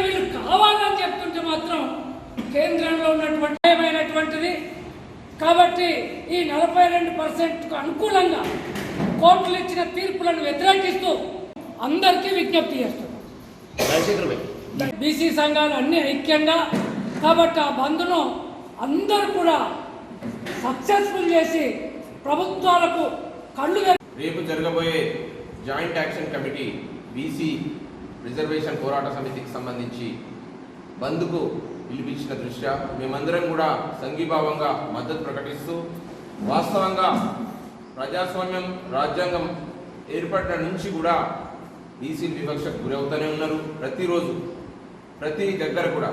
వీళ్ళు కావాలని చెప్తుంటే మాత్రం కేంద్రంలో ఉన్నటువంటి ఏమైనటువంటిది కాబట్టి ఈ నలభై రెండు పర్సెంట్కు అనుకూలంగా కోర్టులు ఇచ్చిన తీర్పులను వ్యతిరేకిస్తూ అందరికీ విజ్ఞప్తి చేస్తున్నాం రాజశేఖర్ భాయ్ బీసీ సంఘాలు అన్ని ఐక్యంగా కాబట్టి ఆ బంద్ను అందరూ కూడా సక్సెస్ఫుల్ చేసి ప్రభుత్వాలకు కళ్ళు రేపు జరగబోయే joint action committee BC reservation పోరాట సమితికి సంబంధించి బంద్కు పిలిపించిన దృష్ట్యా మేమందరం కూడా సంఘీభావంగా మద్దతు ప్రకటిస్తూ వాస్తవంగా ప్రజాస్వామ్యం రాజ్యాంగం ఏర్పడిన నుంచి కూడా బీసీలు వివక్షకు గురవుతూనే ఉన్నారు ప్రతిరోజు ప్రతి దగ్గర కూడా.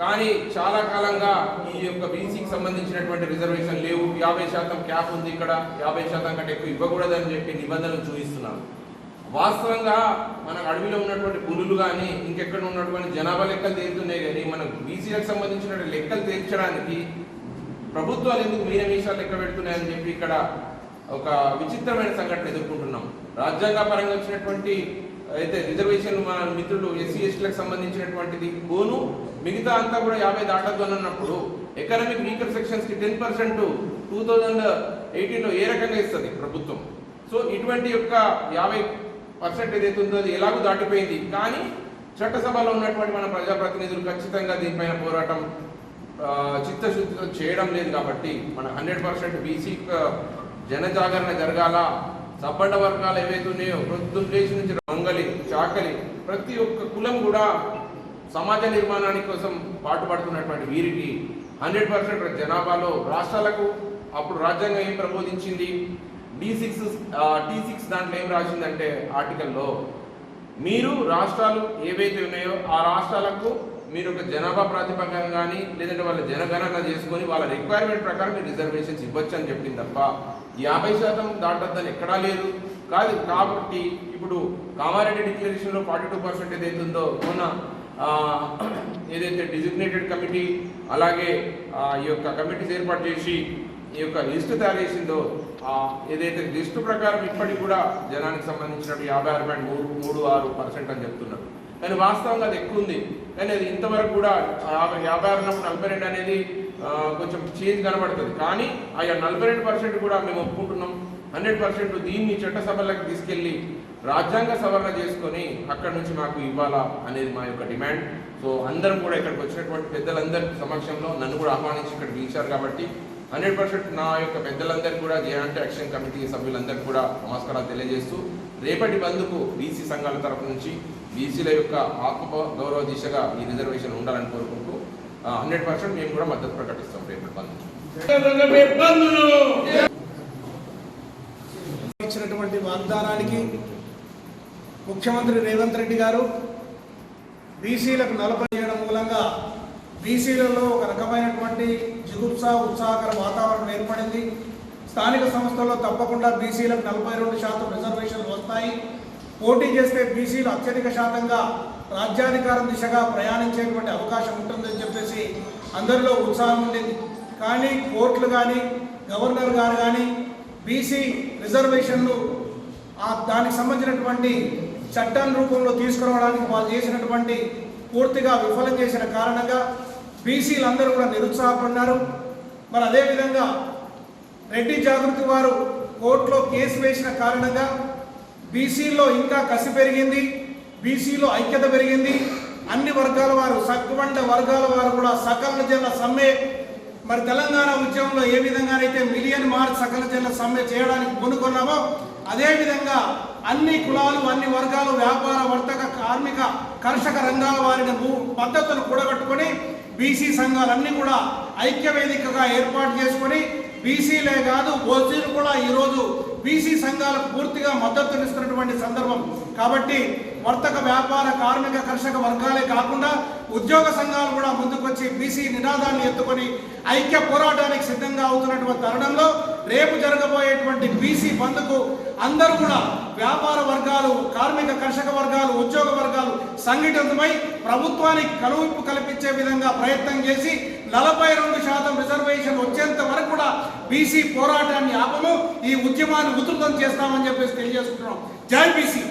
కానీ చాలా కాలంగా ఈ యొక్క బీసీకి సంబంధించినటువంటి రిజర్వేషన్ లేవు. యాభై శాతం క్యాప్ ఉంది ఇక్కడ. యాభై శాతం కంటే ఎక్కువ ఇవ్వకూడదని చెప్పి నిబంధనలు చూపిస్తున్నాను వాస్తవంగా మన అడవిలో ఉన్నటువంటి పులులు కానీ ఇంకెక్కడ ఉన్నటువంటి జనాభా లెక్కలు తేలుతున్నాయి కానీ మనం బీసీలకు సంబంధించిన లెక్కలు తీర్చడానికి ప్రభుత్వాలు ఎందుకు మీనమీషాలు లెక్క పెడుతున్నాయని చెప్పి ఇక్కడ ఒక విచిత్రమైన సంఘటన ఎదుర్కొంటున్నాం. రాజ్యాంగ పరంగా వచ్చినటువంటి అయితే రిజర్వేషన్ మన మిత్రులు ఎస్సీ ఎస్టీలకు సంబంధించినటువంటిది పోను. మిగతా అంతా కూడా యాభై దాటద్దు అని అన్నప్పుడు ఎకనామిక్ వీకర్ సెక్షన్స్కి టెన్ పర్సెంట్ టూ థౌజండ్ ఎయిటీన్లో ఏ రకంగా ఇస్తుంది ప్రభుత్వం? సో ఇటువంటి యొక్క యాభై పర్సెంట్ ఏదైతే ఉందో అది ఎలాగో దాటిపోయింది. కానీ చట్టసభలో ఉన్నటువంటి మన ప్రజాప్రతినిధులు ఖచ్చితంగా దీనిపైన పోరాటం చిత్తశుద్ధితో చేయడం లేదు కాబట్టి మన హండ్రెడ్ పర్సెంట్ బీసీ జనజాగరణ జరగాల. సబ్బండ వర్గాలు ఏవైతే ఉన్నాయో ప్రొద్దులేసి నుంచి రొంగలి చాకలి ప్రతి ఒక్క కులం కూడా సమాజ నిర్మాణానికి కోసం పాటుపడుతున్నటువంటి వీరికి హండ్రెడ్ పర్సెంట్ జనాభాలో రాష్ట్రాలకు అప్పుడు రాజ్యాంగం ఏం ప్రబోధించింది? డి సిక్స్ టీ సిక్స్ దాంట్లో ఏం రాసిందంటే ఆర్టికల్లో మీరు రాష్ట్రాలు ఏవైతే ఉన్నాయో ఆ రాష్ట్రాలకు మీరు ఒక జనాభా ప్రాతిపదికన కానీ లేదంటే వాళ్ళ జనగణన చేసుకొని వాళ్ళ రిక్వైర్మెంట్ ప్రకారం మీరు రిజర్వేషన్స్ ఇవ్వచ్చు అని చెప్పింది తప్ప యాభై శాతం దాటద్దని ఎక్కడా లేదు. కాదు కాబట్టి ఇప్పుడు కామారెడ్డి డిక్లరేషన్లో ఫార్టీ టూ పర్సెంట్ ఏదైతే ఉందో మొన్న ఏదైతే డిజిగ్నేటెడ్ కమిటీ అలాగే ఈ యొక్క కమిటీస్ ఏర్పాటు చేసి ఈ యొక్క లిస్టు తయారు చేసిందో ఆ ఏదైతే లిస్టు ప్రకారం ఇప్పటికి కూడా జనానికి సంబంధించినట్టు యాభై ఆరు పాయింట్ మూడు మూడు ఆరు పర్సెంట్ అని చెప్తున్నారు. కానీ వాస్తవంగా అది ఎక్కువ ఉంది. కానీ అది ఇంతవరకు కూడా యాభై యాభై ఆరు నలభై రెండు అనేది కొంచెం చేంజ్ కనబడుతుంది. కానీ ఆ నలభై రెండు పర్సెంట్ కూడా మేము ఒప్పుకుంటున్నాం. హండ్రెడ్ పర్సెంట్ దీన్ని చట్టసభలకు తీసుకెళ్ళి రాజ్యాంగ సవరణ చేసుకొని అక్కడ నుంచి మాకు ఇవ్వాలా అనేది మా యొక్క డిమాండ్. సో అందరం కూడా ఇక్కడికి వచ్చినటువంటి పెద్దలందరి సమక్షంలో నన్ను కూడా ఆహ్వానించి ఇక్కడ పిలిచారు కాబట్టి హండ్రెడ్ పర్సెంట్ నా యొక్క పెద్దలందరికీ కూడా జేఆంటీ యాక్షన్ కమిటీ సభ్యులందరికీ కూడా నమస్కారాలు తెలియజేస్తూ రేపటి బంధుకు బీసీ సంఘాల తరపు నుంచి బీసీల యొక్క ఆత్మ గౌరవ దిశగా ఈ రిజర్వేషన్ ఉండాలని కోరుకుంటూ హండ్రెడ్ పర్సెంట్ మేము కూడా మద్దతు ప్రకటిస్తాం రేపటి బంధు ఇచ్చినటువంటి వాగ్దానానికి ముఖ్యమంత్రి రేవంత్ రెడ్డి గారు బీసీలకు నలభై చేయడం మూలంగా బీసీలలో ఒక రకమైనటువంటి జిగుప్స ఉత్సాహకర వాతావరణం ఏర్పడింది. స్థానిక సంస్థల్లో తప్పకుండా బీసీలకు నలభై రెండు శాతం రిజర్వేషన్లు వస్తాయి. పోటీ చేస్తే బీసీలు అత్యధిక శాతంగా రాజ్యాధికారం దిశగా ప్రయాణించేటువంటి అవకాశం ఉంటుందని చెప్పేసి అందరిలో ఉత్సాహం ఉండేది. కానీ కోర్టులు కానీ గవర్నర్ గారు కానీ బీసీ రిజర్వేషన్లు ఆ దానికి సంబంధించినటువంటి చట్టం రూపంలో తీసుకురావడానికి వాళ్ళు చేసినటువంటి పూర్తిగా విఫలం చేసిన కారణంగా బీసీలందరూ కూడా నిరుత్సాహపడినారు. మరి అదేవిధంగా రెడ్డి జాగృతి వారు కోర్టులో కేసు వేసిన కారణంగా బీసీలో ఇంకా కసి పెరిగింది బీసీలో ఐక్యత పెరిగింది. అన్ని వర్గాల వారు సగ్గుబండ వర్గాల వారు కూడా సకల జన సమ్మె మరి తెలంగాణ ఉద్యమంలో ఏ విధంగానైతే మిలియన్ మార్చ్ సకల జన సమ్మె చేయడానికి పూనుకున్నామో అదేవిధంగా అన్ని కులాలు అన్ని వర్గాలు వ్యాపార వర్తక కార్మిక కర్షక రంగాల వారిని భూ- మద్దతును కూడగట్టుకొని బీసీ సంఘాలన్నీ కూడా ఐక్య వేదికగా ఏర్పాటు చేసుకొని బీసీలే కాదు ఓసీలు కూడా ఈరోజు బీసీ సంఘాలకు పూర్తిగా మద్దతునిస్తున్నటువంటి సందర్భం. కాబట్టి వర్తక వ్యాపార కార్మిక కర్షక వర్గాలే కాకుండా ఉద్యోగ సంఘాలు కూడా ముందుకొచ్చి బీసీ నినాదాన్ని ఎత్తుకొని ఐక్య పోరాటానికి సిద్ధంగా అవుతున్నటువంటి తరుణంలో రేపు జరగబోయేటువంటి బీసీ బంద్కు అందరూ కూడా వ్యాపార వర్గాలు కార్మిక కర్షక వర్గాలు ఉద్యోగ వర్గాలు సంఘటితమై ప్రభుత్వానికి కలువింపు కల్పించే విధంగా ప్రయత్నం చేసి నలభై రెండు శాతం రిజర్వేషన్ వచ్చేంత వరకు కూడా బీసీ పోరాటాన్ని ఆపము ఈ ఉద్యమాన్ని ఉధృతం చేస్తామని చెప్పేసి తెలియజేసుకుంటున్నాం. జై బీసీ!